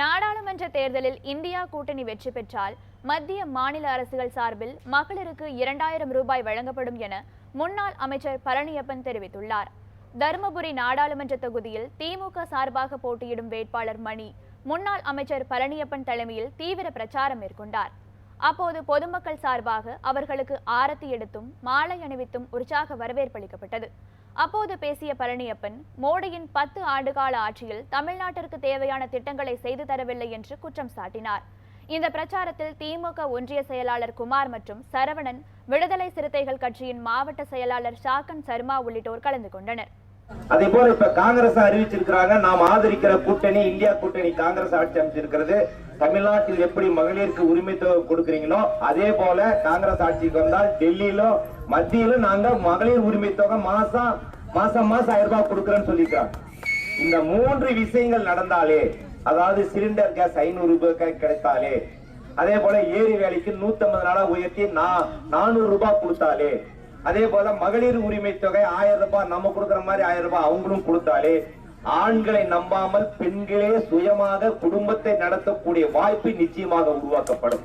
நாடாளுமன்ற தேர்தலில் இந்தியா கூட்டணி வெற்றி பெற்றால் மத்திய மாநில அரசுகள் சார்பில் மகளிருக்கு இரண்டாயிரம் ரூபாய் வழங்கப்படும் என முன்னாள் அமைச்சர் பழனியப்பன் தெரிவித்துள்ளார். தருமபுரி நாடாளுமன்ற தொகுதியில் திமுக சார்பாக போட்டியிடும் வேட்பாளர் மணி முன்னாள் அமைச்சர் பழனியப்பன் தலைமையில் தீவிர பிரச்சாரம் மேற்கொண்டார். அப்போது பொதுமக்கள் சார்பாக அவர்களுக்கு ஆரத்தி எடுத்தும் மாலை அணிவித்தும் உற்சாக வரவேற்பளிக்கப்பட்டது அப்போது பேசிய பழனியப்பன் மோடியின் பத்து ஆண்டுகால ஆட்சியில் தமிழ்நாட்டிற்கு தேவையான திட்டங்களை செய்து தரவில்லை என்று குற்றம் சாட்டினார். இந்த பிரச்சாரத்தில் திமுக ஒன்றிய செயலாளர் குமார் மற்றும் சரவணன் விடுதலை சிறுத்தைகள் கட்சியின் மாவட்ட செயலாளர் ஷாக்கன் சர்மா உள்ளிட்டோர் கலந்து கொண்டனர். அதே போல இப்ப காங்கிரஸ் அறிவிச்சிருக்கிறாங்க நாம் ஆதரிக்கிற கூட்டணி இந்தியா கூட்டணி காங்கிரஸ் ஆட்சி அமைச்சிருக்கிறது. தமிழ்நாட்டில் எப்படி மகளிருக்கு உரிமை தொகை கொடுக்கறீங்களோ அதே போல காங்கிரஸ் ஆட்சிக்கு வந்தால் டெல்லியிலும் மத்தியில நாங்க மகளிர் உரிமை தொகை மாசம் மாசம் மாசம் ஆயிரம் ரூபாய் கொடுக்கறேன்னு சொல்லிக்கிறாங்க இந்த மூன்று விஷயங்கள் நடந்தாலே அதாவது சிலிண்டர் கேஸ் ஐநூறு ரூபாய் கிடைத்தாலே அதே போல ஏரி வேலைக்கு நூத்தி ஐம்பது நாளா உயர்த்தி நா- நானூறு ரூபாய் கொடுத்தாலே அதே போல மகளிர் உரிமை தொகை ஆயிரம் ரூபாய் நம்ம கொடுக்கிற மாதிரி ஆயிரம் ரூபாய் அவங்களும் கொடுத்தாலே ஆண்களை நம்பாமல் பெண்களே சுயமாக குடும்பத்தை நடத்தக்கூடிய வாய்ப்பு நிச்சயமாக உருவாக்கப்படும்.